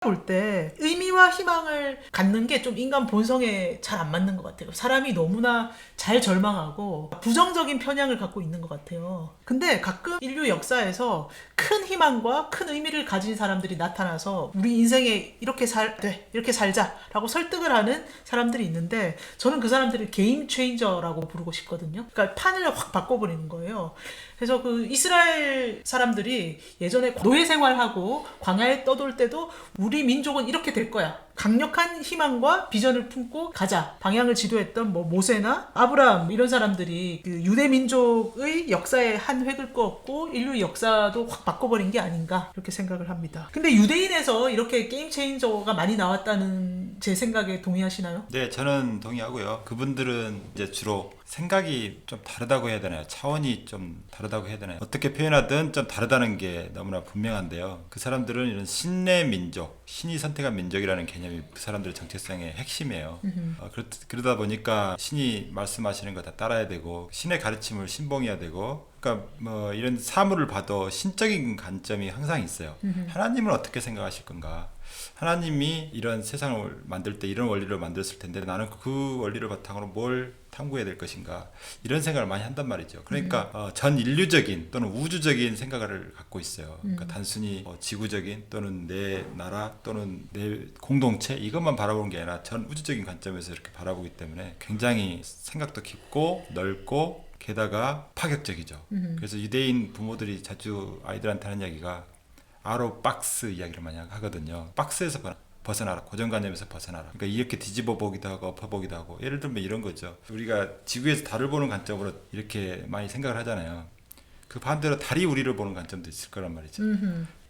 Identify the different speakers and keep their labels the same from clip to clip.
Speaker 1: 볼 때 의미와 희망을 갖는 게 좀 인간 본성에 잘 안 맞는 것 같아요. 사람이 너무나 잘 절망하고 부정적인 편향을 갖고 있는 것 같아요. 근데 가끔 인류 역사에서 큰 희망과 큰 의미를 가진 사람들이 나타나서 우리 인생에 이렇게 살, 돼, 이렇게 살자라고 설득을 하는 사람들이 있는데 저는 그 사람들을 게임 체인저라고 부르고 싶거든요. 그러니까 판을 확 바꿔버리는 거예요. 그래서 그 이스라엘 사람들이 예전에 노예 생활하고 광야에 떠돌 때도 우리 민족은 이렇게 될 거야. 강력한 희망과 비전을 품고 가자. 방향을 지도했던 뭐 모세나 아브라함 이런 사람들이 그 유대 민족의 역사의 한 획을 그었고 인류 역사도 확 바꿔버린 게 아닌가 이렇게 생각을 합니다. 근데 유대인에서 이렇게 게임 체인저가 많이 나왔다는 제 생각에 동의하시나요?
Speaker 2: 네, 저는 동의하고요. 그분들은 이제 주로 생각이 좀 다르다고 해야 되나요? 차원이 좀 다르다고 해야 되나요? 어떻게 표현하든 좀 다르다는 게 너무나 분명한데요. 그 사람들은 이런 신의 민족, 신이 선택한 민족이라는 개념 이그 사람들의 정체성의 핵심이에요. 어, 그렇, 그러다 보니까 신이 말씀하시는 거 다 따라야 되고 신의 가르침을 신봉해야 되고 그러니까 뭐 이런 사물을 봐도 신적인 관점이 항상 있어요. 하나님은 어떻게 생각하실 건가? 하나님이 이런 세상을 만들 때 이런 원리를 만들었을 텐데 나는 그 원리를 바탕으로 뭘 탐구해야 될 것인가 이런 생각을 많이 한단 말이죠. 그러니까 어, 전 인류적인 또는 우주적인 생각을 갖고 있어요. 그러니까 단순히 어, 지구적인 또는 내 나라 또는 내 공동체 이것만 바라보는 게 아니라 전 우주적인 관점에서 이렇게 바라보기 때문에 굉장히 생각도 깊고 넓고 게다가 파격적이죠. 그래서 유대인 부모들이 자주 아이들한테 하는 이야기가 아로 박스 이야기를 많이 하거든요. 박스에서 벗- 벗어나라. 고정관념에서 벗어나라. 그러니까 이렇게 뒤집어 보기도 하고 엎어 보기도 하고 예를 들면 이런 거죠. 우리가 지구에서 달을 보는 관점으로 이렇게 많이 생각을 하잖아요. 그 반대로 달이 우리를 보는 관점도 있을 거란 말이죠.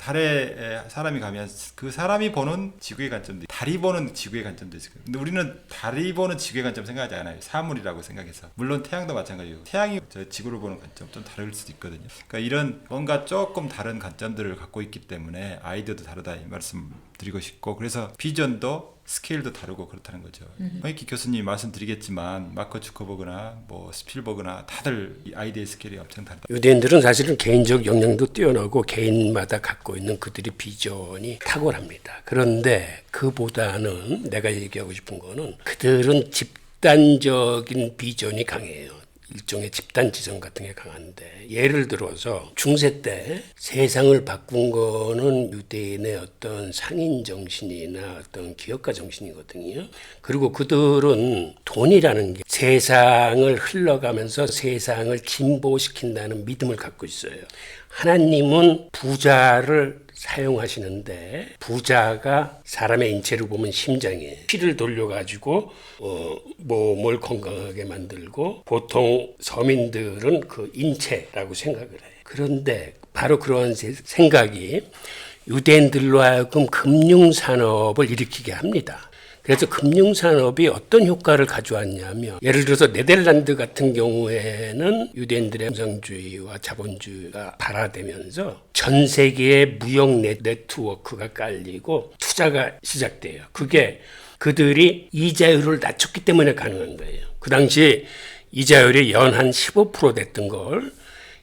Speaker 2: 달에 사람이 가면 그 사람이 보는 지구의 관점도 달이 보는 지구의 관점도 있을 거예요. 근데 우리는 달이 보는 지구의 관점 생각하지 않아요. 사물이라고 생각해서. 물론 태양도 마찬가지고 태양이 저 지구를 보는 관점 좀 다를 수도 있거든요. 그러니까 이런 뭔가 조금 다른 관점들을 갖고 있기 때문에 아이디어도 다르다 이 말씀 드리고 싶고 그래서 비전도 스케일도 다르고 그렇다는 거죠. 허이키 교수님 말씀드리겠지만 마커 주커버그나 뭐 스필버그나 다들 이 아이디어의 스케일이 엄청 다르다.
Speaker 3: 유대인들은 사실은 개인적 역량도 뛰어나고 개인마다 갖고 있는 그들의 비전이 탁월합니다. 그런데 그보다는 내가 얘기하고 싶은 거는 그들은 집단적인 비전이 강해요. 일종의 집단 지성 같은 게 강한데 예를 들어서 중세 때 세상을 바꾼 거는 유대인의 어떤 상인 정신이나 어떤 기업가 정신이거든요. 그리고 그들은 돈이라는 게 세상을 흘러가면서 세상을 진보시킨다는 믿음을 갖고 있어요. 하나님은 부자를 사용하시는데 부자가 사람의 인체를 보면 심장이에요. 피를 돌려가지고 어, 몸을 건강하게 만들고 보통 서민들은 그 인체라고 생각을 해요. 그런데 바로 세- 생각이 유대인들로 하여금 금융산업을 일으키게 합니다. 그래서 금융산업이 어떤 효과를 가져왔냐면 예를 들어서 네덜란드 같은 경우에는 유대인들의 공산주의와 자본주의가 발화되면서 전 세계의 무역 네- 네트워크가 깔리고 투자가 시작돼요. 그게 그들이 이자율을 낮췄기 때문에 가능한 거예요. 그 당시 이자율이 연 한 15% 됐던 걸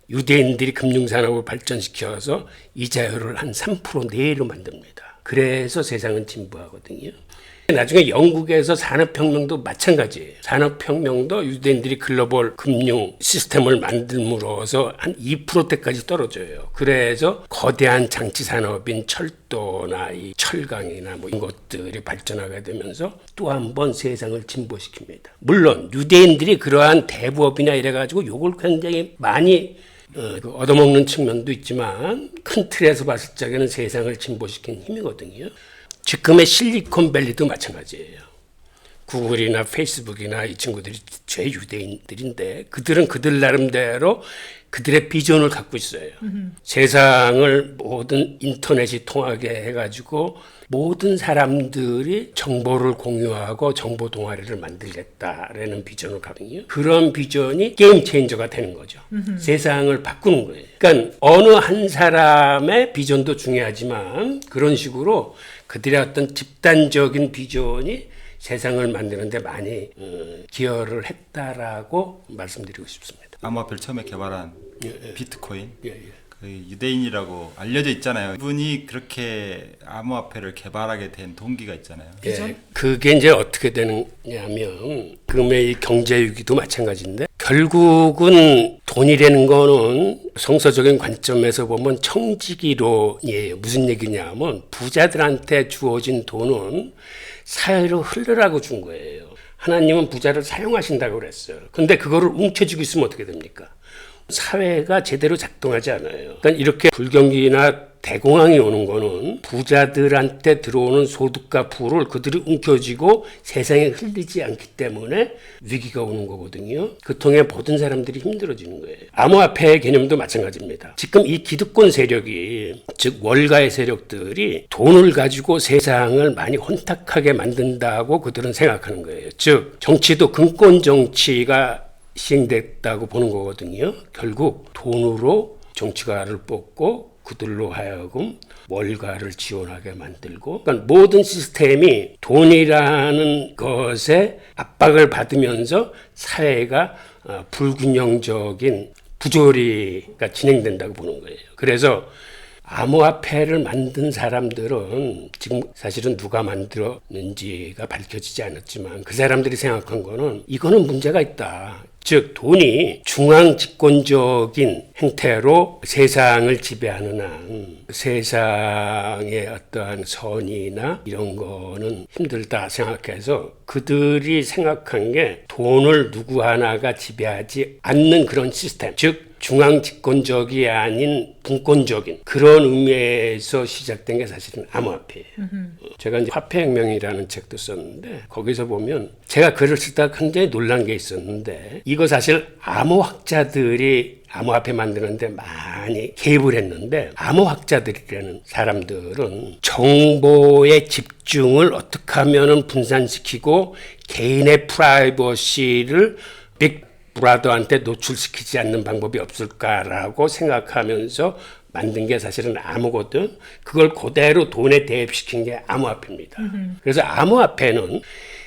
Speaker 3: 유대인들이 금융산업을 발전시켜서 이자율을 한 3% 내로 만듭니다. 그래서 세상은 진보하거든요. 나중에 영국에서 산업혁명도 마찬가지예요. 산업혁명도 유대인들이 글로벌 금융 시스템을 만듦으로써 한 2%대까지 떨어져요. 그래서 거대한 장치 산업인 철도나 이 철강이나 뭐 이런 것들이 발전하게 되면서 또 한 번 세상을 진보시킵니다. 물론 유대인들이 그러한 대부업이나 이래가지고 요걸 굉장히 많이 얻어먹는 측면도 있지만 큰 틀에서 봤을 적에는 세상을 진보시킨 힘이거든요. 지금의 실리콘밸리도 마찬가지예요. 구글이나 페이스북이나 이 친구들이 죄유대인들인데 그들은 그들 나름대로 그들의 비전을 갖고 있어요. 세상을 모든 인터넷이 통하게 해가지고 모든 사람들이 정보를 공유하고 정보 동아리를 만들겠다라는 비전을 가거든요. 그런 비전이 게임 체인저가 되는 거죠. 세상을 바꾸는 거예요. 그러니까 어느 한 사람의 비전도 중요하지만 그런 식으로 그들의 어떤 집단적인 비전이 세상을 만드는데 많이 어, 기여를 했다라고 말씀드리고 싶습니다.
Speaker 2: 암호화폐를 처음에 개발한 비트코인
Speaker 3: 예, 예.
Speaker 2: 그 유대인이라고 알려져 있잖아요. 이분이 그렇게 암호화폐를 개발하게 된 동기가 있잖아요.
Speaker 3: 예, 그게 이제 어떻게 되느냐면 금의 경제 위기도 마찬가지인데 결국은 돈이라는 거는 성서적인 관점에서 보면 청지기론이에요. 무슨 얘기냐면 부자들한테 주어진 돈은 사회로 흘러라고 준 거예요. 하나님은 부자를 사용하신다고 그랬어요. 근데 그거를 움켜쥐고 있으면 어떻게 됩니까? 사회가 제대로 작동하지 않아요. 그러니까 이렇게 불경기나 대공황이 오는 거는 부자들한테 들어오는 소득과 부를 그들이 움켜쥐고 세상에 흘리지 않기 때문에 위기가 오는 거거든요. 그 통해 모든 사람들이 힘들어지는 거예요. 암호화폐 개념도 마찬가지입니다. 지금 이 기득권 세력이 즉 월가의 세력들이 돈을 가지고 세상을 많이 혼탁하게 만든다고 그들은 생각하는 거예요. 즉 정치도 근권 정치가 시행됐다고 보는 거거든요. 결국 돈으로 정치가를 뽑고 그들로 하여금 월가를 지원하게 만들고 그러니까 모든 시스템이 돈이라는 것에 압박을 받으면서 사회가 어, 불균형적인 부조리가 진행된다고 보는 거예요. 그래서 암호화폐를 만든 사람들은 지금 사실은 누가 만들었는지가 밝혀지지 않았지만 그 사람들이 생각한 거는 이거는 문제가 있다. 즉 돈이 중앙 집권적인 형태로 세상을 지배하는 한 세상의 어떠한 선이나 이런 거는 힘들다 생각해서 그들이 생각한 게 돈을 누구 하나가 지배하지 않는 그런 시스템 즉 중앙 집권적이 아닌 분권적인 그런 의미에서 시작된 게 사실은 암호화폐예요. 어, 제가 이제 화폐혁명이라는 책도 썼는데 거기서 보면 제가 글을 쓰다 굉장히 놀란 게 있었는데 이거 사실 암호학자들이 암호화폐 만드는데 많이 개입을 했는데 암호학자들이라는 사람들은 정보의 집중을 어떻게 하면 분산시키고 개인의 프라이버시를 빅 브라더한테 노출시키지 않는 방법이 없을까라고 생각하면서 만든 게 사실은 암호거든. 그걸 그대로 돈에 대입시킨 게 암호화폐입니다. 그래서 암호화폐는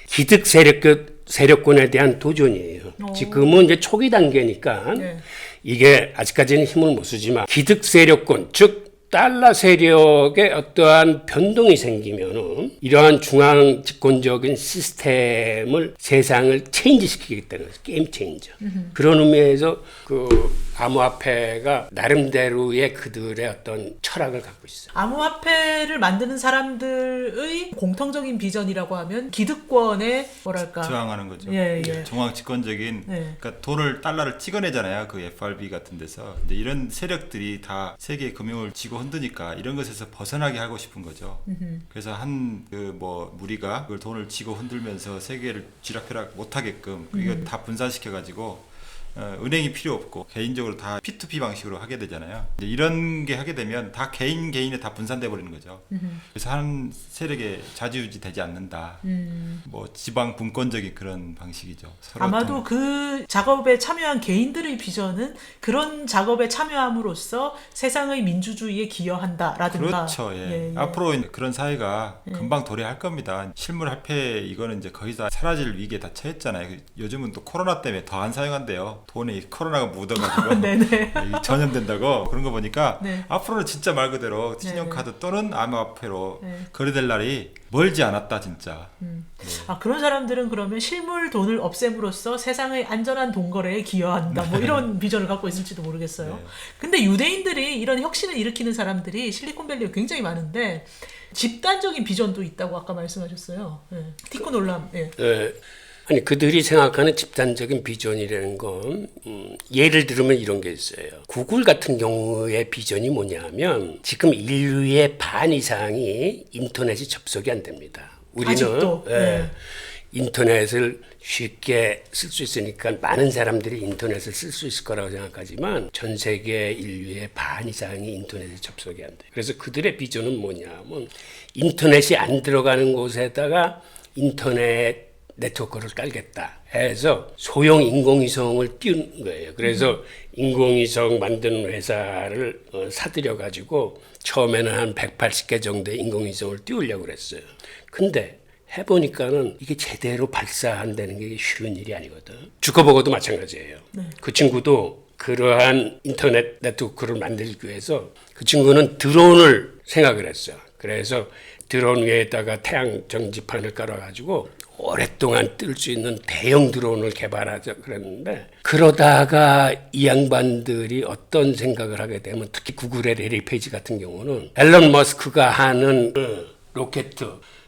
Speaker 3: 기득 세력 세력권에 대한 도전이에요. 지금은 이제 초기 단계니까
Speaker 1: 네.
Speaker 3: 이게 아직까지는 힘을 못 쓰지만 기득 세력권 즉 달러 세력의 어떠한 변동이 생기면은 이러한 중앙 집권적인 시스템을 세상을 체인지시키겠다는 거죠. 게임 체인저. 그런 의미에서 그 암호화폐가 나름대로의 그들의 어떤 철학을 갖고 있어요.
Speaker 1: 암호화폐를 만드는 사람들의 공통적인 비전이라고 하면 기득권의 뭐랄까
Speaker 2: 저항하는 거죠.
Speaker 1: 예, 예.
Speaker 2: 중앙 집권적인
Speaker 1: 네.
Speaker 2: 그러니까 돈을 달러를 찍어내잖아요. 그 FRB 같은 데서 이런 세력들이 다 세계 금융을 쥐고 흔드니까 이런 것에서 벗어나게 하고 싶은 거죠. 그래서 한 그 뭐 무리가 그걸 돈을 쥐고 흔들면서 세계를 쥐락펴락 못하게끔 이거 다 분산시켜 가지고 어, 은행이 필요 없고 개인적으로 다 P2P 방식으로 하게 되잖아요. 이런 게 하게 되면 다 개인 개인에 다 분산돼 버리는 거죠. 그래서 한 세력에 좌지우지 되지 않는다. 뭐 지방 분권적인 그런 방식이죠.
Speaker 1: 아마도
Speaker 2: 통-
Speaker 1: 그 작업에 참여한 개인들의 비전은 그런 작업에 참여함으로써 세상의 민주주의에 기여한다라든가
Speaker 2: 그렇죠. 예. 앞으로 이제 그런 사회가 금방 도래할 겁니다. 실물 화폐 이거는 이제 거의 다 사라질 위기에 다 처했잖아요. 그 요즘은 또 코로나 때문에 더 안 사용한대요. 돈에 이 코로나가 묻어가지고
Speaker 1: 네네.
Speaker 2: 이 전염된다고 그런 거 보니까
Speaker 1: 네.
Speaker 2: 앞으로는 진짜 말 그대로 신용카드 또는 암호화폐로
Speaker 1: 네.
Speaker 2: 거래될 날이 멀지 않았다 진짜.
Speaker 1: 아 그런 사람들은 그러면 실물 돈을 없앰으로써 세상의 안전한 돈 거래에 기여한다 뭐 이런 비전을 갖고 있을지도 모르겠어요.
Speaker 2: 네.
Speaker 1: 근데 유대인들이 이런 혁신을 일으키는 사람들이 실리콘밸리에 굉장히 많은데 집단적인 비전도 있다고 아까 말씀하셨어요. 예. 티코 놀람. 예.
Speaker 3: 예. 아니 그들이 생각하는 집단적인 비전이라는 건 음, 예를 들면 이런 게 있어요. 구글 같은 경우의 비전이 뭐냐면 지금 인류의 반 이상이 인터넷이 접속이 안 됩니다. 우리는
Speaker 1: 아직도?
Speaker 3: 예,
Speaker 1: 네.
Speaker 3: 인터넷을 쉽게 쓸 수 있으니까 많은 사람들이 인터넷을 쓸 수 있을 거라고 생각하지만 전 세계 인류의 반 이상이 인터넷에 접속이 안 돼요. 그래서 그들의 비전은 뭐냐면 인터넷이 안 들어가는 곳에다가 인터넷 네트워크를 깔겠다 해서 소형 인공위성을 띄운 거예요. 그래서 인공위성 만드는 회사를 어, 사들여 가지고 처음에는 한 180개 정도의 인공위성을 띄우려고 그랬어요. 근데 해보니까는 이게 제대로 발사한다는 게 쉬운 일이 아니거든. 주커버거도 마찬가지예요. 그 친구도 그러한 인터넷 네트워크를 만들기 위해서 그 친구는 드론을 생각을 했어요. 그래서 드론 위에다가 태양 정지판을 깔아가지고 오랫동안 뜰 수 있는 대형 드론을 개발하자 그랬는데 그러다가 이 양반들이 어떤 생각을 하게 되면 특히 구글의 레리 페이지 같은 경우는 앨런 머스크가 하는 그 로켓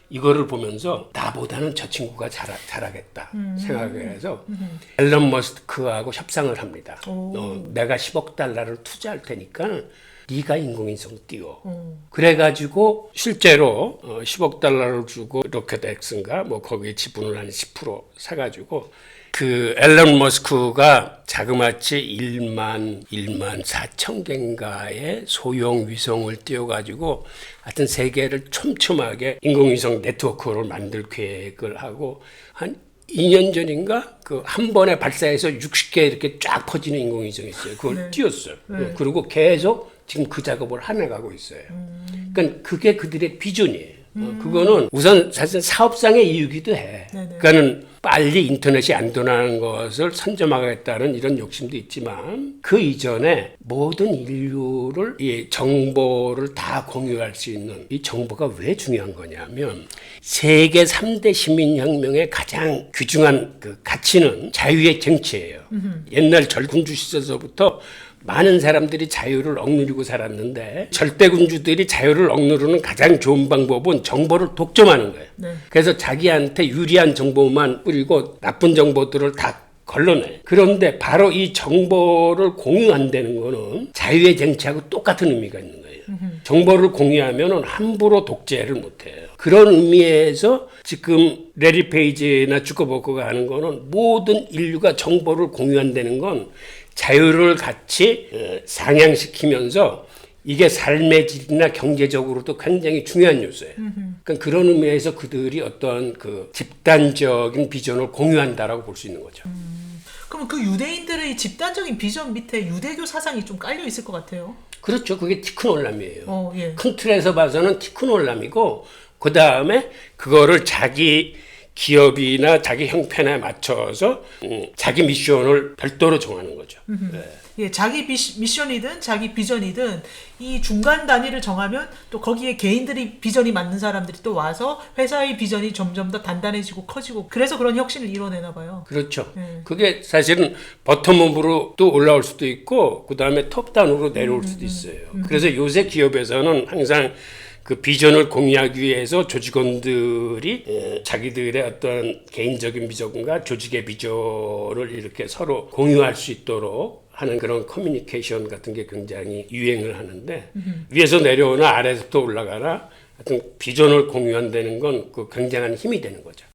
Speaker 3: 이거를 보면서 나보다는 저 친구가 잘, 잘하겠다 생각을 해서 앨런 머스크하고 협상을 합니다. 어, 내가 10억 달러를 투자할 테니까 네가 인공위성 띄워. 그래가지고 실제로 어, 10억 달러를 주고 로켓 엑스인가 뭐 거기에 지분을 한 10% 사가지고 그 앨런 머스크가 자그마치 1만 1만 4천 개인가의 소형 위성을 띄워가지고 하여튼 세계를 촘촘하게 인공위성 네트워크를 만들 계획을 하고 한 2년 전인가 그 한 번에 발사해서 60개 이렇게 쫙 퍼지는 인공위성이 있어요. 그걸 띄웠어요. 어, 그리고 계속 지금 그 작업을 해나가고 있어요. 그러니까 그게 그들의 비전이에요. 어, 그거는 우선 사실 사업상의 이유기도 해.
Speaker 1: 네네.
Speaker 3: 그러니까는 빨리 인터넷이 안전한 것을 선점하겠다는 이런 욕심도 있지만 그 이전에 모든 인류를 이 정보를 다 공유할 수 있는 이 정보가 왜 중요한 거냐면 세계 3대 시민혁명의 가장 귀중한 그 가치는 자유의 쟁취예요. 옛날 절군주 시절서부터 많은 사람들이 자유를 억누르고 살았는데 절대군주들이 자유를 억누르는 가장 좋은 방법은 정보를 독점하는 거예요.
Speaker 1: 네.
Speaker 3: 그래서 자기한테 유리한 정보만 뿌리고 나쁜 정보들을 다 걸러내. 그런데 바로 이 정보를 공유한다는 거는 자유의 쟁취하고 똑같은 의미가 있는 거예요. 정보를 공유하면 함부로 독재를 못해요. 그런 의미에서 지금 레리 페이지나 주커버커가 하는 거는 모든 인류가 정보를 공유한다는 건 자유를 같이 어, 상향시키면서 이게 삶의 질이나 경제적으로도 굉장히 중요한 요소예요. 그러니까 그런 의미에서 그들이 어떤 그 집단적인 비전을 공유한다라고 볼 수 있는 거죠.
Speaker 1: 그러면 그 유대인들의 집단적인 비전 밑에 유대교 사상이 좀 깔려 있을 것 같아요.
Speaker 3: 그렇죠. 그게 티크놀람이에요.
Speaker 1: 어, 예.
Speaker 3: 큰 틀에서 봐서는 티크놀람이고 그 다음에 그거를 자기 기업이나 자기 형편에 맞춰서 음, 자기 미션을 별도로 정하는 거죠. 네.
Speaker 1: 예, 자기 비, 미션이든 자기 비전이든 이 중간 단위를 정하면 또 거기에 개인들이 비전이 맞는 사람들이 또 와서 회사의 비전이 점점 더 단단해지고 커지고 그래서 그런 혁신을 이뤄내나 봐요.
Speaker 3: 그렇죠.
Speaker 1: 네.
Speaker 3: 그게 사실은 버텀업으로 또 올라올 수도 있고 그 다음에 톱다운으로 내려올 수도 있어요. 그래서 요새 기업에서는 항상 그 비전을 공유하기 위해서 조직원들이 에, 자기들의 어떤 개인적인 비전과 조직의 비전을 이렇게 서로 공유할 수 있도록 하는 그런 커뮤니케이션 같은 게 굉장히 유행을 하는데 위에서 내려오나 아래에서부터 올라가나 하여튼 비전을 공유한다는 건 그 굉장한 힘이 되는 거죠.